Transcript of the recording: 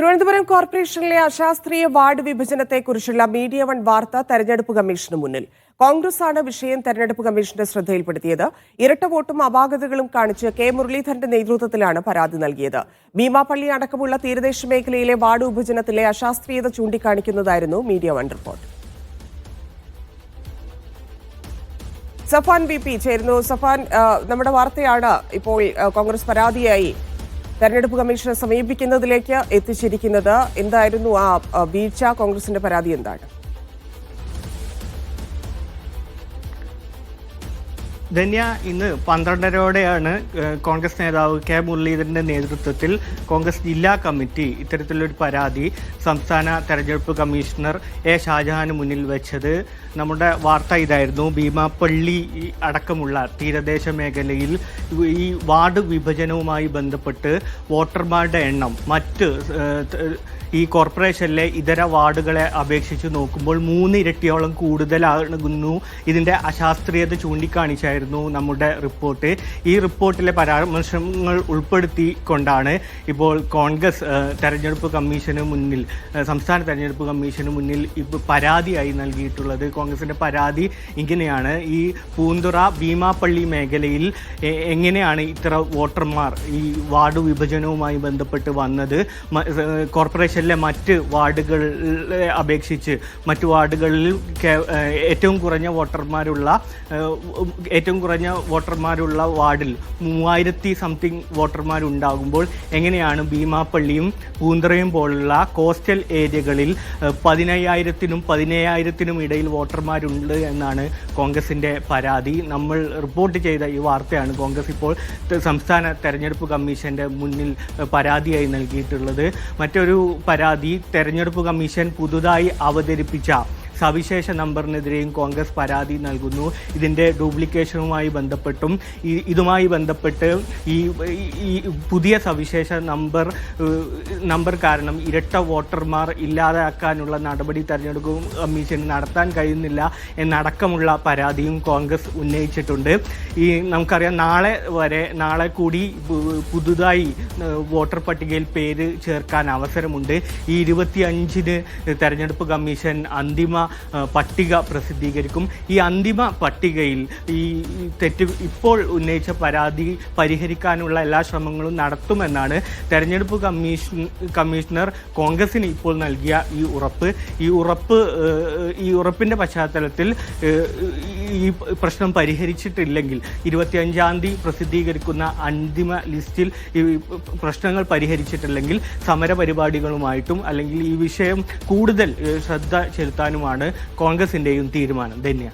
തിരുവനന്തപുരം കോർപ്പറേഷനിലെ അശാസ്ത്രീയ വാർഡ് വിഭജനത്തെക്കുറിച്ചുള്ള മീഡിയ വൺ വാർത്ത തെരഞ്ഞെടുപ്പ് കമ്മീഷന് മുന്നിൽ. കോൺഗ്രസ് ആണ് വിഷയം തെരഞ്ഞെടുപ്പ് കമ്മീഷന്റെ ശ്രദ്ധയിൽപ്പെടുത്തിയത്. ഇരട്ട വോട്ടും അപാകതകളും കാണിച്ച് കെ മുരളീധരന്റെ നേതൃത്വത്തിലാണ് പരാതി നൽകിയത്. ഭീമാപള്ളി അടക്കമുള്ള തീരദേശ മേഖലയിലെ വാർഡ് വിഭജനത്തിലെ അശാസ്ത്രീയത ചൂണ്ടിക്കാണിക്കുന്നതായിരുന്നു Media One report. Safan B P ചേരുന്നു. സഫാൻ നമ്മുടെ വാർത്തയാണ് ഇപ്പോൾ കോൺഗ്രസ് പരാതിയായി. തെരഞ്ഞെടുപ്പ് കമ്മീഷനെ സമീപിക്കുന്നതിലേക്ക് എത്തിച്ചിരിക്കുന്നത് എന്തായിരുന്നു ആ വീഴ്ച? കോൺഗ്രസിന്റെ പരാതി എന്താണ്? ധന്യ ഇന്ന് പന്ത്രണ്ടരയോടെയാണ് ഏഹ്, കോൺഗ്രസ് നേതാവ് കെ മുരളീധരന്റെ നേതൃത്വത്തിൽ കോൺഗ്രസ് ജില്ലാ കമ്മിറ്റി ഇത്തരത്തിലൊരു പരാതി സംസ്ഥാന തെരഞ്ഞെടുപ്പ് കമ്മീഷണർ എ ഷാജഹാന് മുന്നിൽ വെച്ചത്. നമ്മുടെ വാർത്ത ഇതായിരുന്നു ഭീമാപ്പള്ളി അടക്കമുള്ള തീരദേശ മേഖലയിൽ ഈ വാർഡ് വിഭജനവുമായി ബന്ധപ്പെട്ട് വോട്ടർമാരുടെ എണ്ണം മറ്റ് ഈ കോർപ്പറേഷനിലെ ഇതര വാർഡുകളെ അപേക്ഷിച്ച് നോക്കുമ്പോൾ മൂന്നിരട്ടിയോളം കൂടുതലാകുന്നു. ഇതിന്റെ അശാസ്ത്രീയത ചൂണ്ടിക്കാണിച്ചായിരുന്നു നമ്മുടെ റിപ്പോർട്ട്. ഈ റിപ്പോർട്ടിലെ പരാമർശങ്ങൾ ഉൾപ്പെടുത്തിക്കൊണ്ടാണ് ഇപ്പോൾ കോൺഗ്രസ് തെരഞ്ഞെടുപ്പ് കമ്മീഷന് മുന്നിൽ സംസ്ഥാന തെരഞ്ഞെടുപ്പ് കമ്മീഷന് മുന്നിൽ ഇപ്പോൾ പരാതിയായി നൽകിയിട്ടുള്ളത്. കോൺഗ്രസിന്റെ പരാതി ഇങ്ങനെയാണ്. ഈ പൂന്തുറ ഭീമാപ്പള്ളി മേഖലയിൽ എങ്ങനെയാണ് ഇത്ര വോട്ടർമാർ ഈ വാർഡ് വിഭജനവുമായി ബന്ധപ്പെട്ട് വന്നത്? കോർപ്പറേഷനിലെ മറ്റ് വാർഡുകളെ അപേക്ഷിച്ച് മറ്റ് വാർഡുകളിൽ ഏറ്റവും കുറഞ്ഞ വോട്ടർമാരുള്ള ഏഹ് ഏറ്റവും കുറഞ്ഞ വോട്ടർമാരുള്ള വാർഡിൽ മൂവായിരത്തി സംതിങ് വോട്ടർമാരുണ്ടാകുമ്പോൾ എങ്ങനെയാണ് ഭീമാപ്പള്ളിയും പൂന്തറയും പോലുള്ള കോസ്റ്റൽ ഏരിയകളിൽ പതിനയ്യായിരത്തിനും പതിനയ്യായിരത്തിനും ഇടയിൽ വോട്ടർമാരുണ്ട് എന്നാണ് കോൺഗ്രസിന്റെ പരാതി. നമ്മൾ റിപ്പോർട്ട് ചെയ്ത ഈ വാർത്തയാണ് കോൺഗ്രസ് ഇപ്പോൾ സംസ്ഥാന തെരഞ്ഞെടുപ്പ് കമ്മീഷന്റെ മുന്നിൽ പരാതിയായി നൽകിയിട്ടുള്ളത്. മറ്റൊരു പരാതി തെരഞ്ഞെടുപ്പ് കമ്മീഷൻ പുതുതായി അവതരിപ്പിച്ച സവിശേഷ നമ്പറിനെതിരെയും കോൺഗ്രസ് പരാതി നൽകുന്നു. ഇതിന്റെ ഡ്യൂപ്ലിക്കേഷനുമായി ബന്ധപ്പെട്ടും ഇതുമായി ബന്ധപ്പെട്ട് ഈ ഈ പുതിയ സവിശേഷ നമ്പർ നമ്പർ കാരണം ഇരട്ട വോട്ടർമാർ ഇല്ലാതാക്കാനുള്ള നടപടി തെരഞ്ഞെടുപ്പ് കമ്മീഷൻ നടത്താൻ കഴിയുന്നില്ല എന്നടക്കമുള്ള പരാതിയും കോൺഗ്രസ് ഉന്നയിച്ചിട്ടുണ്ട്. ഈ നമുക്കറിയാം നാളെ വരെ നാളെ കൂടി പുതുതായി വോട്ടർ പട്ടികയിൽ പേര് ചേർക്കാൻ അവസരമുണ്ട്. ഈ ഇരുപത്തി അഞ്ചിന് തെരഞ്ഞെടുപ്പ് കമ്മീഷൻ അന്തിമ പട്ടിക പ്രസിദ്ധീകരിക്കും. ഈ അന്തിമ പട്ടികയിൽ ഈ തെറ്റ് ഇപ്പോൾ ഉന്നയിച്ച പരാതി പരിഹരിക്കാനുള്ള എല്ലാ ശ്രമങ്ങളും നടത്തുമെന്നാണ് തെരഞ്ഞെടുപ്പ് കമ്മീഷൻ കമ്മീഷണർ കോൺഗ്രസിന് ഇപ്പോൾ നൽകിയ ഈ ഉറപ്പ്. ഈ ഉറപ്പ് ഈ ഉറപ്പിന്റെ പശ്ചാത്തലത്തിൽ ഈ പ്രശ്നം പരിഹരിച്ചിട്ടില്ലെങ്കിൽ ഇരുപത്തിയഞ്ചാം തീയതി പ്രസിദ്ധീകരിക്കുന്ന അന്തിമ ലിസ്റ്റിൽ ഈ പ്രശ്നങ്ങൾ പരിഹരിച്ചിട്ടില്ലെങ്കിൽ സമരപരിപാടികളുമായിട്ടും അല്ലെങ്കിൽ ഈ വിഷയം കൂടുതൽ ശ്രദ്ധ ചെലുത്താനുമാണ് കോൺഗ്രസിന്റെയും തീരുമാനം. ധന്യ.